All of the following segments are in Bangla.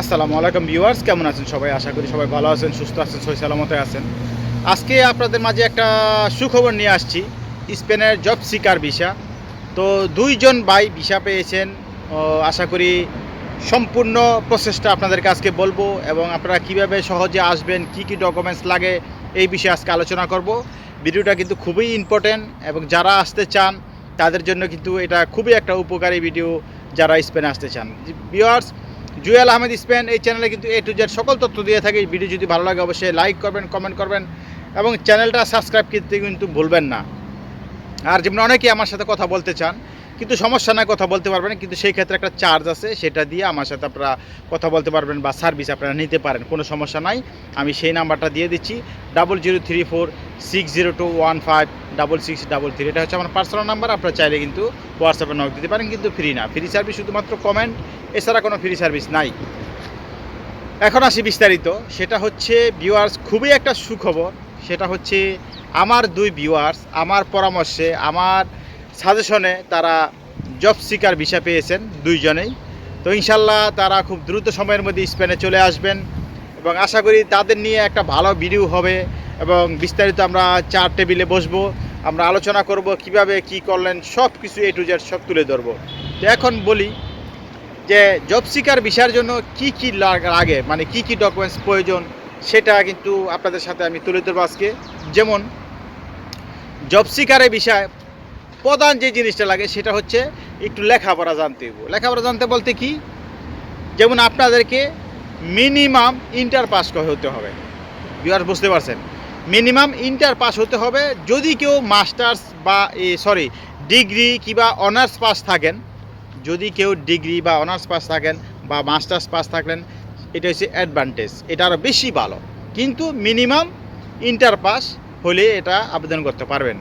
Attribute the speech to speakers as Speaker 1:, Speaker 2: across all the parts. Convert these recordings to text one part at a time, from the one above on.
Speaker 1: আসসালামু আলাইকুম ভিউয়ার্স, কেমন আছেন সবাই? আশা করি সবাই ভালো আছেন, সুস্থ আছেন সহি সালামতে আছেন। আজকে আপনাদের মাঝে একটা সুখবর নিয়ে আসছি, স্পেনের জব সিকার ভিসা। তো দুইজন ভাই ভিসা পেয়েছেন আশা করি সম্পূর্ণ প্রসেসটা আপনাদেরকে আজকে বলব এবং আপনারা কীভাবে সহজে আসবেন, কি কি ডকুমেন্টস লাগে, এই বিষয়ে আজকে আলোচনা করব। ভিডিওটা কিন্তু খুবই ইম্পর্টেন্ট এবং যারা আসতে চান, তাদের জন্য কিন্তু এটা খুবই একটা উপকারী ভিডিও যারা স্পেনে আসতে চান। ভিউয়ার্স জুয়েল আহমেদ স্পেন এই চ্যানেলে কিন্তু এ টু জেড সকল তথ্য দিয়ে থাকে। ভিডিও যদি ভালো লাগে, অবশ্যই লাইক করবেন, কমেন্ট করবেন এবং চ্যানেলটা সাবস্ক্রাইব করতে কিন্তু ভুলবেন না। আর যেমন অনেকেই আমার সাথে কথা বলতে চান, কিন্তু সমস্যা নাই, কথা বলতে পারবেন কিন্তু সেই ক্ষেত্রে একটা চার্জ আছে, সেটা দিয়ে আমার সাথে আপনারা কথা বলতে পারবেন বা সার্ভিস আপনারা নিতে পারেন, কোনো সমস্যা নাই। আমি সেই নাম্বারটা দিয়ে দিচ্ছি double zero three four six zero two one five double six double three এটা হচ্ছে আমার পার্সোনাল নাম্বার আপনারা চাইলে কিন্তু হোয়াটসঅ্যাপে নক দিতে পারেন, কিন্তু ফ্রি না। ফ্রি সার্ভিস শুধুমাত্র কমেন্ট এছাড়া কোনো ফ্রি সার্ভিস নাই। এখন আসি বিস্তারিত। সেটা হচ্ছে ভিউয়ার্স খুবই একটা সুখবর। সেটা হচ্ছে আমার দুই ভিউয়ার্স আমার পরামর্শে, আমার সাজেশনে তারা জব সিকার ভিসা পেয়েছেন দুইজনেই। তো ইনশাল্লাহ তারা খুব দ্রুত সময়ের মধ্যে স্পেনে চলে আসবেন এবং আশা করি তাদের নিয়ে একটা ভালো ভিডিও হবে এবং বিস্তারিত আমরা চার টেবিলে বসবো। আমরা আলোচনা করব কীভাবে, কি করলেন সব কিছু এ টু জেড সব তুলে ধরবো। তো এখন বলি যে জব সিকার ভিসার জন্য কি কি লাগ- মানে কি কি ডকুমেন্টস প্রয়োজন? সেটা কিন্তু আপনাদের সাথে আমি তুলে ধরবো আজকে। যেমন জব সিকারের বিষয় প্রধান যে জিনিসটা লাগে সেটা হচ্ছে একটু লেখাপড়া জানতে হইব। লেখাপড়া জানতে বলতে কি? যেমন আপনাদেরকে মিনিমাম ইন্টার পাস হতে হবে। বিহার বুঝতে পারছেন? মিনিমাম ইন্টার পাস হতে হবে। যদি কেউ মাস্টার্স বা সরি ডিগ্রি কিংবা অনার্স পাস থাকেন যদি কেউ ডিগ্রি বা অনার্স পাস থাকেন বা মাস্টার্স পাস থাকলেন, এটা হচ্ছে অ্যাডভান্টেজ এটা আরও বেশি ভালো। কিন্তু মিনিমাম ইন্টার পাস হলে এটা আবেদন করতে পারবেন।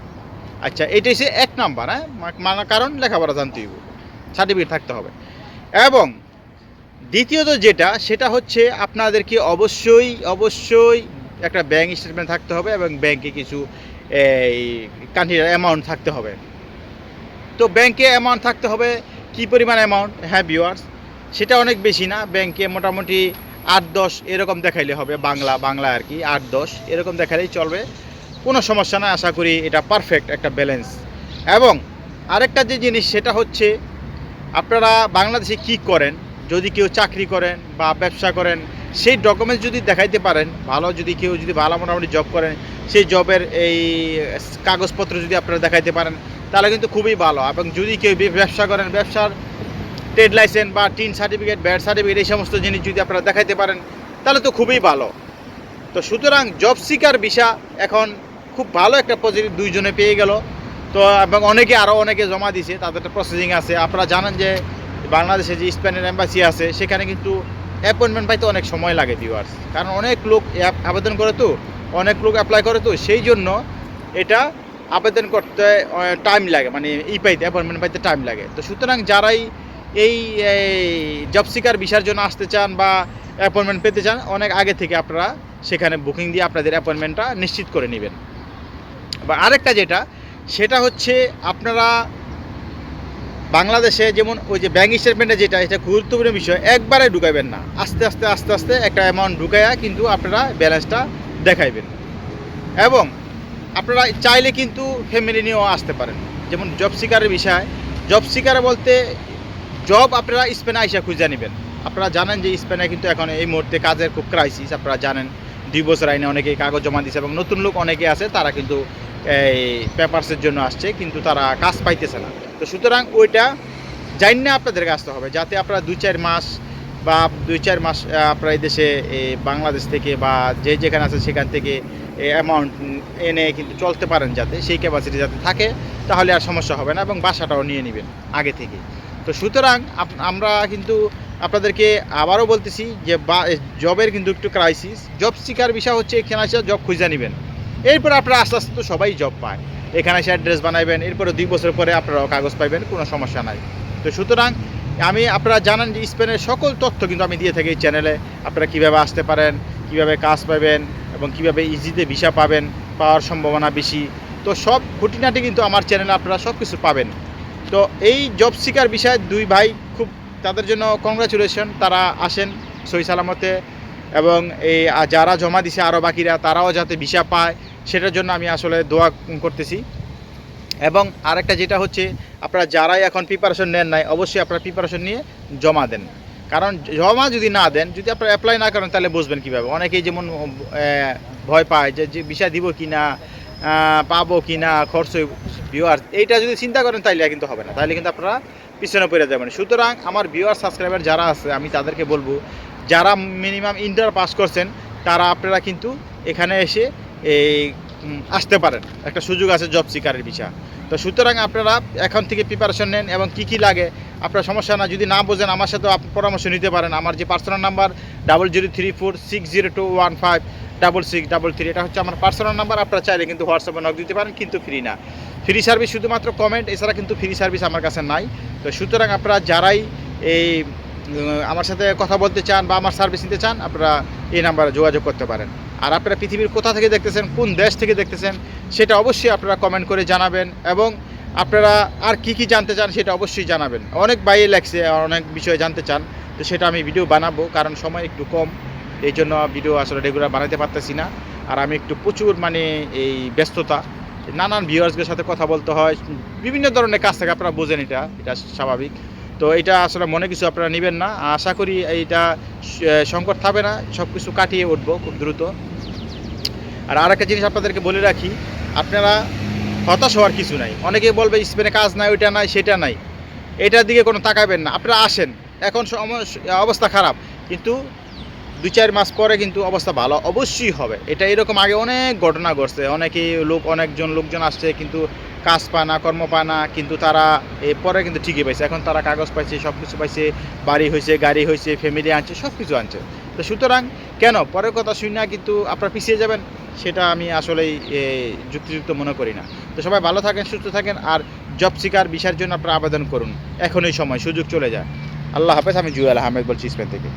Speaker 1: আচ্ছা এটা হচ্ছে এক নাম্বার হ্যাঁ? মানে কারণ লেখাপড়া জানতে হইব সার্টিফিকেট থাকতে হবে। এবং দ্বিতীয়ত যেটা, সেটা হচ্ছে আপনাদেরকে অবশ্যই অবশ্যই একটা ব্যাংক স্টেটমেন্ট থাকতে হবে এবং ব্যাংকে কিছু, এই কান্ট্রির অ্যামাউন্ট থাকতে হবে। তো ব্যাংকে অ্যামাউন্ট থাকতে হবে কি পরিমাণ অ্যামাউন্ট হ্যাঁ ভিওয়ার্স সেটা অনেক বেশি না। ব্যাংকে মোটামুটি আট, দশ এরকম দেখাইলে হবে, বাংলা বাংলা আর কি, আট, দশ এরকম দেখালেই চলবে। কোনো সমস্যা না, আশা করি এটা পারফেক্ট একটা ব্যালেন্স এবং আরেকটা যে জিনিস, সেটা হচ্ছে আপনারা বাংলাদেশে কি করেন? যদি কেউ চাকরি করেন বা ব্যবসা করেন, সেই ডকুমেন্টস যদি দেখাইতে পারেন, ভালো যদি কেউ যদি ভালো মোটামুটি জব করেন, সেই জবের এই কাগজপত্র যদি আপনারা দেখাইতে পারেন তাহলে কিন্তু খুবই ভালো। এবং যদি কেউ ব্যবসা করেন, ব্যবসার ট্রেড লাইসেন্স বা টিন সার্টিফিকেট ব্যাড সার্টিফিকেট এই সমস্ত জিনিস যদি আপনারা দেখাইতে পারেন, তাহলে তো খুবই ভালো। তো সুতরাং জব সিকার ভিসা এখন খুব ভালো একটা পজিটিভ দুইজনে পেয়ে গেল। তো এবং অনেকে আরও অনেকে জমা দিছে, তাদের একটা প্রসেসিং আছে। আপনারা জানেন যে বাংলাদেশে যে স্পেনের এম্বাসি আছে, সেখানে কিন্তু অ্যাপয়েন্টমেন্ট পাইতে অনেক সময় লাগে ভিউয়ার্স কারণ অনেক লোক আবেদন করে তো, অনেক লোক অ্যাপ্লাই করে তো, সেই জন্য এটা আবেদন করতে টাইম লাগে মানে ই পাইতে অ্যাপয়েন্টমেন্ট পাইতে টাইম লাগে। তো সুতরাং যারাই এই জব সিকার ভিসার জন্য আসতে চান বা অ্যাপয়েন্টমেন্ট পেতে চান, অনেক আগে থেকে আপনারা সেখানে বুকিং দিয়ে আপনাদের অ্যাপয়েন্টমেন্টটা নিশ্চিত করে নেবেন। বা আরেকটা যেটা, সেটা হচ্ছে আপনারা বাংলাদেশে যেমন ওই যে ব্যাঙ্ক স্টেটমেন্টে যেটা, এটা গুরুত্বপূর্ণ বিষয়, একবারে ঢুকাইবেন না। আস্তে আস্তে আস্তে আস্তে একটা অ্যামাউন্ট ঢুকাইয়া কিন্তু আপনারা ব্যালেন্সটা দেখাইবেন। এবং আপনারা চাইলে কিন্তু ফ্যামিলি নিয়েও আসতে পারেন। যেমন জব সিকারের বিষয়। জব সিকার বলতে জব আপনারা স্পেনে আইসা খুঁজে নেবেন। আপনারা জানেন যে স্পেনে কিন্তু এখন এই মুহূর্তে কাজের খুব ক্রাইসিস আপনারা জানেন। দুই বছর আইনে অনেকে কাগজ জমা দিচ্ছে এবং নতুন লোক অনেকে আছে, তারা কিন্তু এই পেপারসের জন্য আসছে, কিন্তু তারা কাজ পাইতেছে না। তো সুতরাং ওইটা জান না আপনাদেরকে আসতে হবে, যাতে আপনারা দুই চার মাস বা দুই চার মাস এই দেশে বাংলাদেশ থেকে বা যে যেখানে আছে সেখান থেকে অ্যামাউন্ট এনে কিন্তু চলতে পারেন যাতে, সেই ক্যাপাসিটি যাতে থাকে, তাহলে আর সমস্যা হবে না এবং বাসাটাও নিয়ে নেবেন আগে থেকে। তো সুতরাং আমরা কিন্তু আপনাদেরকে আবারও বলতেছি যে জবের কিন্তু একটু ক্রাইসিস জব সিকার বিষয় হচ্ছে এখানে এসে জব খুঁজে নেবেন। এরপর আপনারা আস্তে আস্তে তো সবাই জব পায়। এখানে এসে অ্যাড্রেস বানাইবেন, এরপরে দুই বছর পরে আপনারাও কাগজ পাইবেন, কোনো সমস্যা নাই। তো সুতরাং আমি, আপনারা জানেন যে স্পেনের সকল তথ্য কিন্তু আমি দিয়ে থাকি এই চ্যানেলে আপনারা কীভাবে আসতে পারেন, কীভাবে কাজ পাবেন এবং কীভাবে ইজিতে ভিসা পাবেন, পাওয়ার সম্ভাবনা বেশি। তো সব খুঁটিনাটি কিন্তু আমার চ্যানেলে আপনারা সব কিছু পাবেন। তো এই জব সিকার বিষয়ে দুই ভাই খুব তাদের জন্য কংগ্রাচুলেশন তারা আসেন সই সালামতে এবং এই যারা জমা দিছে আরও বাকিরা, তারাও যাতে ভিসা পায়, সেটার জন্য আমি আসলে দোয়া করতেছি। এবং আরেকটা যেটা হচ্ছে, আপনারা যারাই এখন প্রিপারেশন নেন নাই, অবশ্যই আপনারা প্রিপারেশন নিয়ে জমা দেন। কারণ জমা যদি না দেন, যদি আপনারা অ্যাপ্লাই না করেন, তাহলে বুঝবেন কীভাবে। অনেকেই যেমন ভয় পায় যে বিষয় দিব কি না পাবো কি না খরচ ভিউয়ার্স এইটা যদি চিন্তা করেন, তাইলে কিন্তু হবে না। তাহলে কিন্তু আপনারা পিছনে পড়ে যাবেন। সুতরাং আমার ভিউয়ার সাবস্ক্রাইবার যারা আছে, আমি তাদেরকে বলব, যারা মিনিমাম ইন্টার পাস করছেন, তারা আপনারা কিন্তু এখানে এসে এই আসতে পারেন। একটা সুযোগ আছে জব সিকারের বিষয় তো সুতরাং আপনারা এখন থেকে প্রিপারেশন নেন এবং কি কি লাগে, আপনার সমস্যা না, যদি না বোঝেন, আমার সাথে আপনি পরামর্শ নিতে পারেন। আমার যে personal number double zero three four six zero two one five double six double three এটা হচ্ছে আমার পার্সোনাল নাম্বার আপনারা চাইলে কিন্তু হোয়াটসঅ্যাপে নক দিতে পারেন, কিন্তু ফ্রি না। ফ্রি সার্ভিস শুধুমাত্র কমেন্ট এছাড়া কিন্তু ফ্রি সার্ভিস আমার কাছে নাই। তো সুতরাং আপনারা যারাই এই আমার সাথে কথা বলতে চান বা আমার সার্ভিস নিতে চান, আপনারা এই নাম্বারে যোগাযোগ করতে পারেন। আর আপনারা পৃথিবীর কোথা থেকে দেখতেছেন, কোন দেশ থেকে দেখতেছেন, সেটা অবশ্যই আপনারা কমেন্ট করে জানাবেন এবং আপনারা আর কি কি জানতে চান সেটা অবশ্যই জানাবেন। অনেক বাইরে লাগছে, অনেক বিষয়ে জানতে চান, তো সেটা আমি ভিডিও বানাবো, কারণ সময় একটু কম, এই জন্য ভিডিও আসলে রেগুলার বানাতে পারতেছি না। আর আমি একটু প্রচুর মানে এই ব্যস্ততা, নানান ভিউয়ার্সদের সাথে কথা বলতে হয়, বিভিন্ন ধরনের কাজ থাকে, আপনারা বোঝেন এটা এটা স্বাভাবিক। তো এটা আসলে মনে কিছু আপনারা নেবেন না, আশা করি এইটা সংকট থাকবে না সব কিছু কাটিয়ে উঠবো খুব দ্রুত। আর আরেকটা জিনিস আপনাদেরকে বলে রাখি, আপনারা হতাশ হওয়ার কিছু নাই। অনেকে বলবে, স্পেনে কাজ নাই, ওইটা নাই, সেটা নাই। এটার দিকে কোনো তাকাবেন না। আপনারা আসেন, এখন অবস্থা খারাপ, কিন্তু দু চার মাস পরে কিন্তু অবস্থা ভালো অবশ্যই হবে। এটা এরকম আগে অনেক ঘটনা ঘটছে। অনেকেই লোক, অনেকজন লোকজন আসছে, কিন্তু কাজ পায় না, কর্ম পায় না, কিন্তু তারা পরে কিন্তু ঠিকই পাইছে। এখন তারা কাগজ পাইছে সব কিছু পাইছে, বাড়ি হয়েছে গাড়ি হয়েছে ফ্যামিলি আনছে সব কিছু আনছে। তো সুতরাং কেন? পরের কথা শুনে কিন্তু আপনারা পিছিয়ে যাবেন। সেটা আমি আসলেই যুক্তিযুক্ত মনে করি না। তো সবাই ভালো থাকেন, সুস্থ থাকেন আর জব শিকার বিষয়ের জন্য আপনারা আবেদন করুন। এখনই সময়, সুযোগ চলে যায়। আল্লাহ হাফেজ, আমি জুয়েল আহমেদ বলছি স্পেন থেকে।